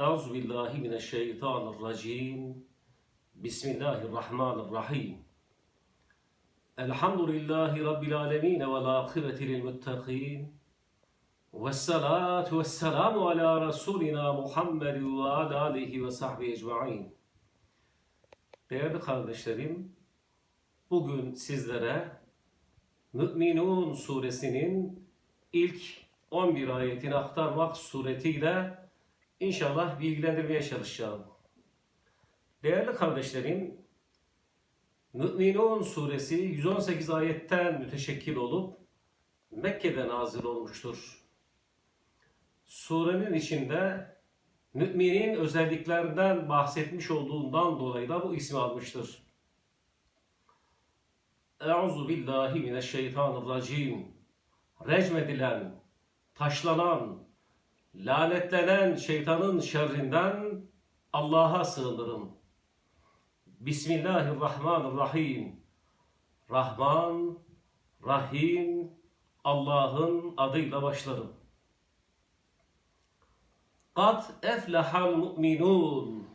Euzu billahi mineşşeytanirracim. Bismillahirrahmanirrahim. Elhamdülillahi rabbil alamin ve akibeti lil muttaqin. Vessalatu vesselamu ala Resulina Muhammed ve ala alihi ve sahbihi ecmaîn. Değerli kardeşlerim, bugün sizlere Mü'minun suresinin ilk 11 ayetini aktarmak suretiyle inşallah bilgilendirmeye çalışacağım. Değerli kardeşlerim, Mü'minun suresi 118 ayetten müteşekkil olup Mekke'de nazil olmuştur. Surenin içinde müminin özelliklerinden bahsetmiş olduğundan dolayı da bu ismi almıştır. Euzu billahi mineşşeytanirracim. Recmedilen, taşlanan, lanetlenen şeytanın şerrinden Allah'a sığınırım. Bismillahirrahmanirrahim. Rahman, Rahim, Allah'ın adıyla başlarım. Kad eflehal mu'minun.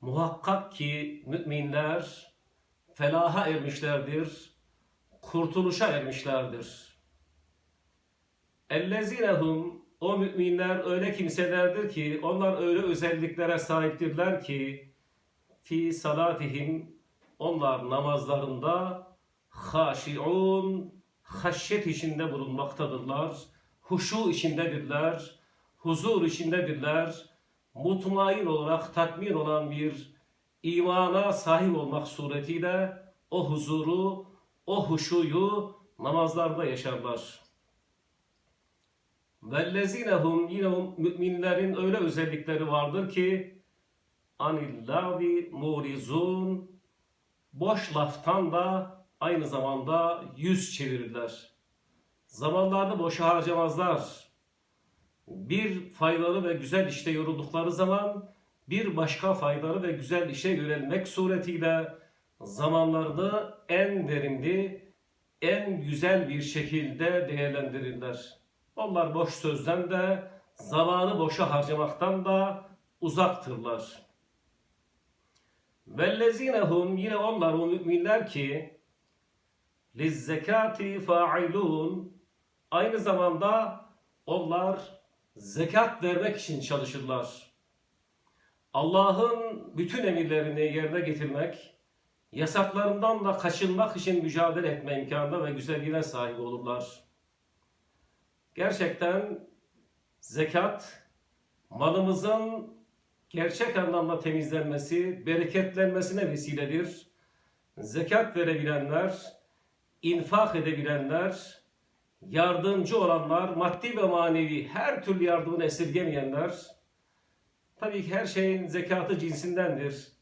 Muhakkak ki müminler felaha ermişlerdir, kurtuluşa ermişlerdir. Ellezinehum o müminler öyle kimselerdir ki onlar öyle özelliklere sahiptirler ki fi salatihim onlar namazlarında haşiun haşyet içinde bulunmaktadırlar. Huşu içindedirler. Huzur içindedirler. Mutmain olarak tatmin olan bir imana sahip olmak suretiyle o huzuru, o huşuyu namazlarda yaşarlar. Vellezinehum yine müminlerin öyle özellikleri vardır ki anillavi murizun boş laftan da aynı zamanda yüz çevirirler. Zamanlarını boşa harcamazlar. Bir faydalı ve güzel işte yoruldukları zaman bir başka faydalı ve güzel işe yönelmek suretiyle zamanlarını en verimli, en güzel bir şekilde değerlendirirler. Onlar boş sözden de, zamanı boşa harcamaktan da uzaktırlar. Vellezinehum yine onlar o müminler ki lizzekati fa'ilun aynı zamanda onlar zekat vermek için çalışırlar. Allah'ın bütün emirlerini yerine getirmek, yasaklarından da kaçınmak için mücadele etme imkanına ve güzelliğine sahip olurlar. Gerçekten zekat malımızın gerçek anlamda temizlenmesi, bereketlenmesine vesiledir. Zekat verebilenler, infak edebilenler, yardımcı olanlar, maddi ve manevi her türlü yardımını esirgemeyenler, tabii ki her şeyin zekatı cinsindendir.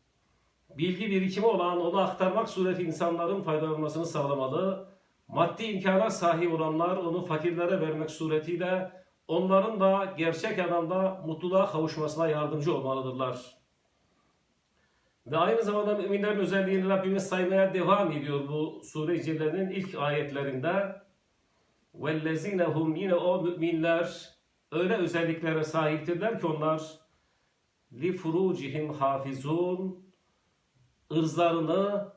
Bilgi birikimi olan onu aktarmak sureti insanların faydalanmasını sağlamalı. Maddi imkana sahip olanlar onu fakirlere vermek suretiyle onların da gerçek anlamda mutluluğa kavuşmasına yardımcı olmalıdırlar. Ve aynı zamanda müminlerin özelliğini Rabbimiz saymaya devam ediyor bu sure-i ilk ayetlerinde. وَالَّذِينَ هُمْ Yine o müminler öyle özelliklere sahiptirler ki onlar لِفُرُوجِهِمْ hafizun ırzlarını,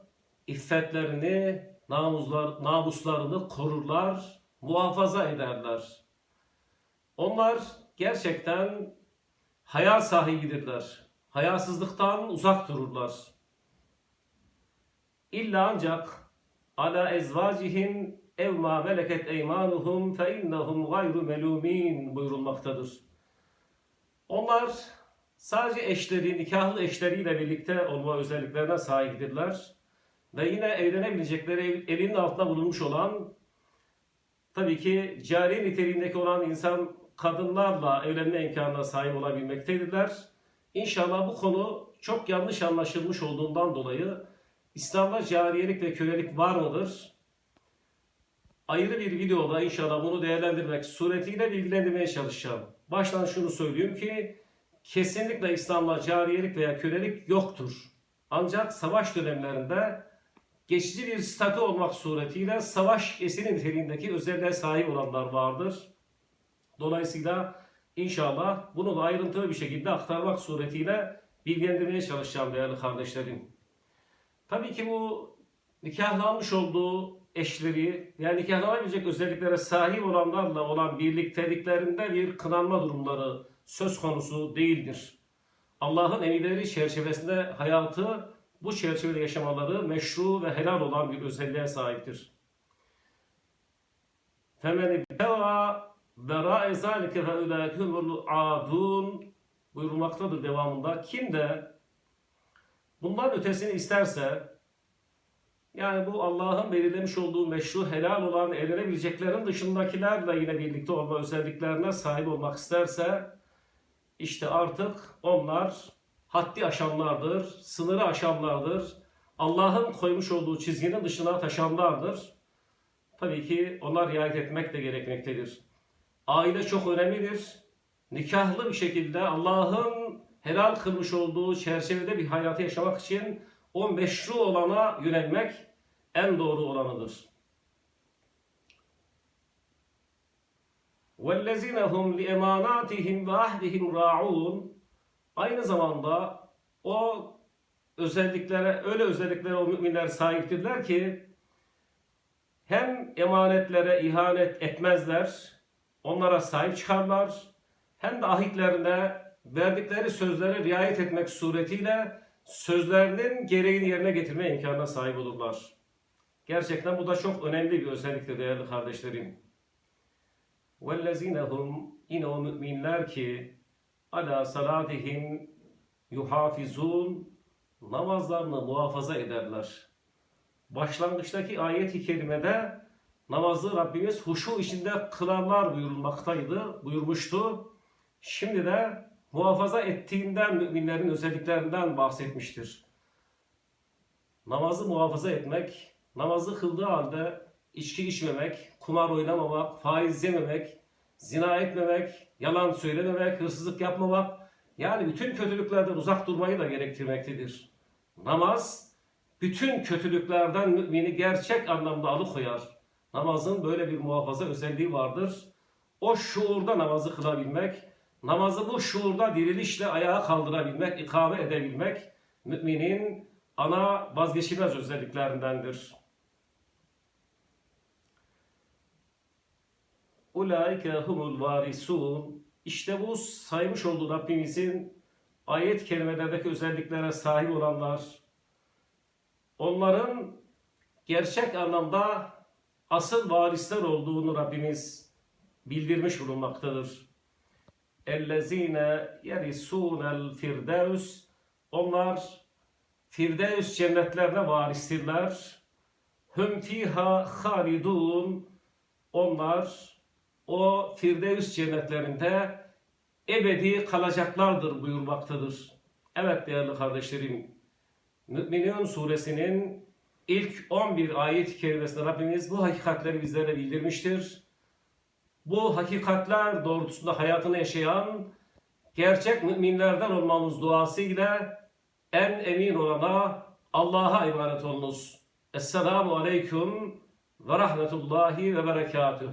iffetlerini, namuslar, namuslarını korurlar, muhafaza ederler. Onlar gerçekten haya sahibidirler. Hayasızlıktan uzak dururlar. İlla ancak ala ezvacihim ev ma meleket eymanuhum fe innahum gayru melumin buyurulmaktadır. Onlar sadece eşleri, nikahlı eşleriyle birlikte olma özelliklerine sahiptirler. Ve yine evlenebilecekleri elinin altında bulunmuş olan tabii ki cari niteliğindeki olan insan kadınlarla evlenme imkanına sahip olabilmektedirler. İnşallah bu konu çok yanlış anlaşılmış olduğundan dolayı İslam'da cariyelik ve kölelik var mıdır? Ayrı bir videoda inşallah bunu değerlendirmek suretiyle bilgilendirmeye çalışacağım. Baştan şunu söyleyeyim ki kesinlikle İslam'da cariyelik veya kölelik yoktur. Ancak savaş dönemlerinde geçici bir statü olmak suretiyle savaş esiri niteliğindeki özelliğe sahip olanlar vardır. Dolayısıyla İnşallah bunu da ayrıntılı bir şekilde aktarmak suretiyle bilgilendirmeye çalışacağım değerli kardeşlerim. Tabii ki bu nikahlanmış olduğu eşleri yani nikahlanabilecek özelliklere sahip olanlarla olan birlikteliklerinde bir kınanma durumları söz konusu değildir. Allah'ın emirleri çerçevesinde hayatı bu çerçevede yaşamaları meşru ve helal olan bir özelliğe sahiptir. Femeni bera bera zalike fe ulaikumul adun buyurulmaktadır devamında. Kim de bundan ötesini isterse yani bu Allah'ın belirlemiş olduğu meşru helal olan edinebileceklerin dışındakilerle yine birlikte olma özelliklerine sahip olmak isterse işte artık onlar haddi aşanlardır, sınırı aşanlardır. Allah'ın koymuş olduğu çizginin dışına taşanlardır. Tabii ki ona riayet etmek de gerekmektedir. Aile çok önemlidir. Nikahlı bir şekilde Allah'ın helal kılmış olduğu çerçevede bir hayatı yaşamak için o meşru olana yönelmek en doğru olanıdır. وَالَّذِينَ هُمْ لِاَمَانَاتِهِمْ وَاَهْدِهِمْ رَاعُونَ Aynı zamanda o özelliklere, öyle özelliklere o müminler sahiptirler ki hem emanetlere ihanet etmezler, onlara sahip çıkarlar, hem de ahitlerine verdikleri sözlere riayet etmek suretiyle sözlerinin gereğini yerine getirme imkanına sahip olurlar. Gerçekten bu da çok önemli bir özelliktir değerli kardeşlerim. وَالَّذِينَ هُمْ Yine o müminler ki ala salatihim yuhafizun namazlarını muhafaza ederler. Başlangıçtaki ayet-i kerimede namazı Rabbimiz huşu içinde kılarlar buyurulmaktaydı, buyurmuştu. Şimdi de muhafaza ettiğinden müminlerin özelliklerinden bahsetmiştir. Namazı muhafaza etmek, namazı kıldığı halde içki içmemek, kumar oynamamak, faiz yememek, zina etmemek, yalan söylememek, hırsızlık yapmamak, yani bütün kötülüklerden uzak durmayı da gerektirmektedir. Namaz, bütün kötülüklerden mümini gerçek anlamda alıkoyar. Namazın böyle bir muhafaza özelliği vardır. O şuurda namazı kılabilmek, namazı bu şuurda dirilişle ayağa kaldırabilmek, ikame edebilmek müminin ana vazgeçilmez özelliklerindendir. Ulaike humul varisun. İşte bu saymış olduğu Rabbimizin ayet kelimelerdeki özelliklere sahip olanlar, onların gerçek anlamda asıl varisler olduğunu Rabbimiz bildirmiş bulunmaktadır. Ellezine yerisunel firdevs onlar Firdevs cennetlerine varistirler. Hüm fiha halidun onlar o Firdevs cennetlerinde ebedi kalacaklardır buyurmaktadır. Evet değerli kardeşlerim, Müminun suresinin ilk 11 ayet-i kerimesinde Rabbimiz bu hakikatleri bizlere bildirmiştir. Bu hakikatler doğrultusunda hayatını yaşayan gerçek müminlerden olmamız duasıyla en emin olana Allah'a emanet olunuz. Esselamu Aleyküm ve Rahmetullahi ve Berekatuhu.